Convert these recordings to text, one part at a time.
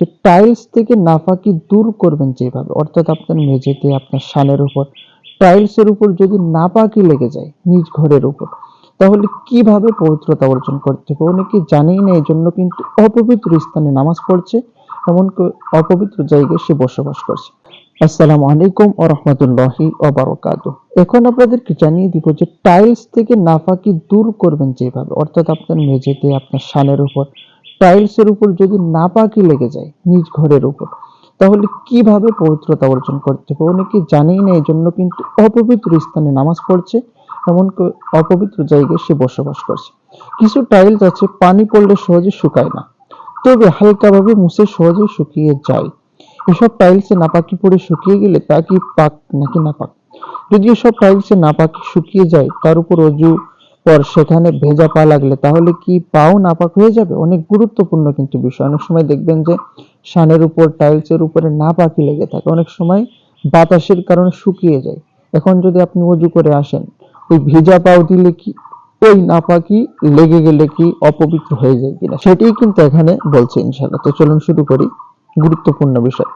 যে টাইলস থেকে নাপাকি দূর করবেন যেভাবে। অর্থাৎ আপনার মেঝেতে, আপনার শানের উপর। টাইলসের উপর যদি নাপাকি লেগে যায়, নিজ ঘরের উপর, তাহলে কীভাবে পবিত্রতা অর্জন করতে হবে? অনেকে জানেই না এই জন্য কিন্তু অপবিত্র স্থানে নামাজ পড়ছে, এমনকি অপবিত্র জায়গায় সে বসবাস করছে। আসসালামু আলাইকুম ও রহমতুল্লাহি এখন আপনাদেরকে জানিয়ে দিব যে টাইলস থেকে নাপাকি দূর করবেন যেভাবে। অর্থাৎ আপনার মেঝেতে, আপনার শানের উপর টাইলসের উপর যদি নাপাকি লেগে যায় নিজ ঘরের উপর, তাহলে কীভাবে পবিত্রতা অর্জন করতে হবে? অনেকে জানেই না এই জন্য কিন্তু অপবিত্র স্থানে নামাজ পড়ছে, এমনকি অপবিত্র জায়গায় সে বসবাস করছে। কিছু টাইলস আছে, পানি পড়লে সহজে শুকায় না, তবে হালকাভাবে মুছে সহজে শুকিয়ে যায়। এসব টাইলসে নাপাকি পড়ে শুকিয়ে গেলে তা কি পাক নাকি নাপাক? যদি এসব টাইলসে নাপাকি শুকিয়ে যায়, তার উপর অজু পর সেখানে ভেজা পা লাগলে তাহলে কি পাও নাপাক হয়ে যাবে? অনেক গুরুত্বপূর্ণ কিন্তু বিষয়। অনেক সময় দেখবেন যে শানের উপর টাইলসের উপরে নাপাকি লেগে থাকে। অনেক সময় বাতাসের কারণে শুকিয়ে যায়। এখন যদি আপনি অজু করে আসেন, ওই ভেজা পাও দিলে কি ওই নাপাকি লেগে গেলে কি অপবিত্র হয়ে যায় কিনা? সেটাই কিন্তু এখানে বলছে ইনশাআল্লাহ। তো চলুন শুরু করি গুরুত্বপূর্ণ বিষয়।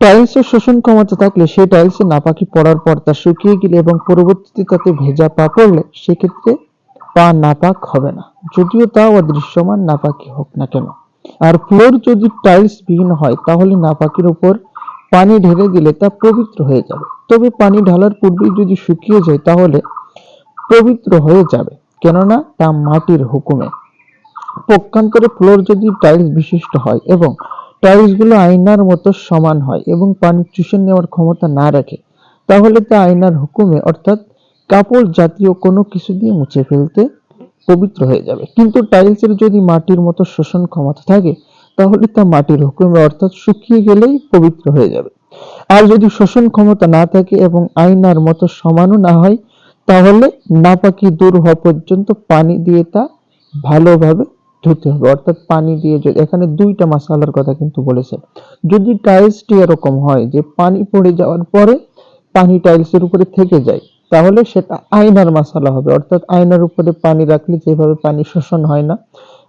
টাইলসের শোষণ ক্ষমতা থাকলে সেই টাইলসে নাপাকি পড়ার পর তা শুকিয়ে গেলে এবং পরবর্তীতে তাতে ভেজা পা পড়লে সেক্ষেত্রে পা নাপাক হবে না। যদিও তা অদৃশ্যমান নাপাকি হোক না কেন। আর ফ্লোর যদি টাইলস বিহীন হয়, তাহলে নাপাকির উপর পানি ঢেলে দিলে তা পবিত্র হয়ে যাবে। তবে পানি ঢালার পূর্বেই যদি শুকিয়ে যায়, তাহলে পবিত্র হয়ে যাবে। কেননা তা মাটির হুকুমে। পক্ষান্তরে ফ্লোর যদি টাইলস বিশিষ্ট হয় এবং টাইলসগুলো আয়নার মতো সমান হয় এবং পানি চুষে নেওয়ার ক্ষমতা না রাখে, তাহলে তা আয়নার হুকুমে, অর্থাৎ কাপড় জাতীয় কোনো কিছু দিয়ে মুছে ফেলতে পবিত্র হয়ে যাবে। কিন্তু টাইলসের যদি মাটির মতো শোষণ ক্ষমতা থাকে, তাহলে তা মাটির হুকুমে, অর্থাৎ শুকিয়ে গেলেই পবিত্র হয়ে যাবে। আর যদি শোষণ ক্ষমতা না থাকে এবং আয়নার মতো সমানও না হয়, তাহলে নাপাকি দূর হওয়া পর্যন্ত পানি দিয়ে তা ভালোভাবে ধুতে হবে। অর্থাৎ পানি দিয়ে যদি এখানে দুইটা মশালার কথা কিন্তু বলেছে। যদি টাইলসটি এরকম হয় যে পানি পড়ে যাওয়ার পরে পানি টাইলসের উপরে থেকে যায়, তাহলে সেটা আয়নার মশালা হবে। অর্থাৎ আয়নার উপরে পানি রাখলে যেভাবে পানি শোষণ হয় না,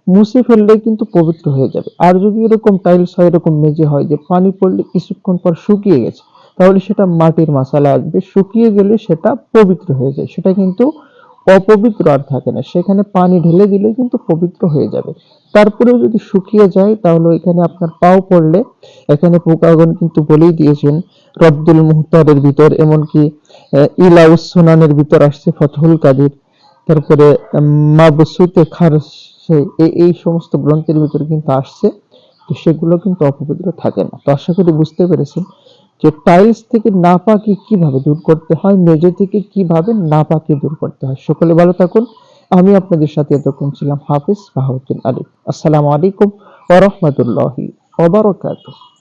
মুছে ফেললে কিন্তু পবিত্র হয়ে যাবে। আর যদি এরকম টাইলস হয়, এরকম মেঝে হয় যে পানি পড়লে কিছুক্ষণ পর শুকিয়ে গেছে, তাহলে সেটা মাটির মশালা আসবে। শুকিয়ে গেলে সেটা পবিত্র হয়ে যায়। সেটা কিন্তু অপবিত্র আর থাকে না। সেখানে পানি ঢেলে দিলে কিন্তু পবিত্র হয়ে যাবে। তারপরেও যদি শুকিয়ে যায়, তাহলে এখানে আপনার পাও পড়লে, এখানে পোকাগণ কিন্তু বলেই দিয়েছেন, রব্দুল মুহতারের ভিতর, এমনকি ইলাউস সুনানের ভিতর আসছে ফতহুল কাদির। তারপরে মাবসুতে খার এই সমস্ত গ্রন্থের ভিতরে কিন্তু আসছে। তো সেগুলো কিন্তু অপবিত্র থাকে না। তো আশা করি বুঝতে পেরেছেন। যে টাইলস থেকে নাপাকি কীভাবে দূর করতে হয়, মেঝে থেকে কীভাবে নাপাকি দূর করতে হয়, সকলে ভালো থাকুন। আমি আপনাদের সাথে এতক্ষণ ছিলাম হাফিজ বাহাউদ্দিন আলী। আসসালামু আলাইকুম ওরহমতুল্লাহি রাহমাতুল্লাহি ওয়া বারাকাতুহু।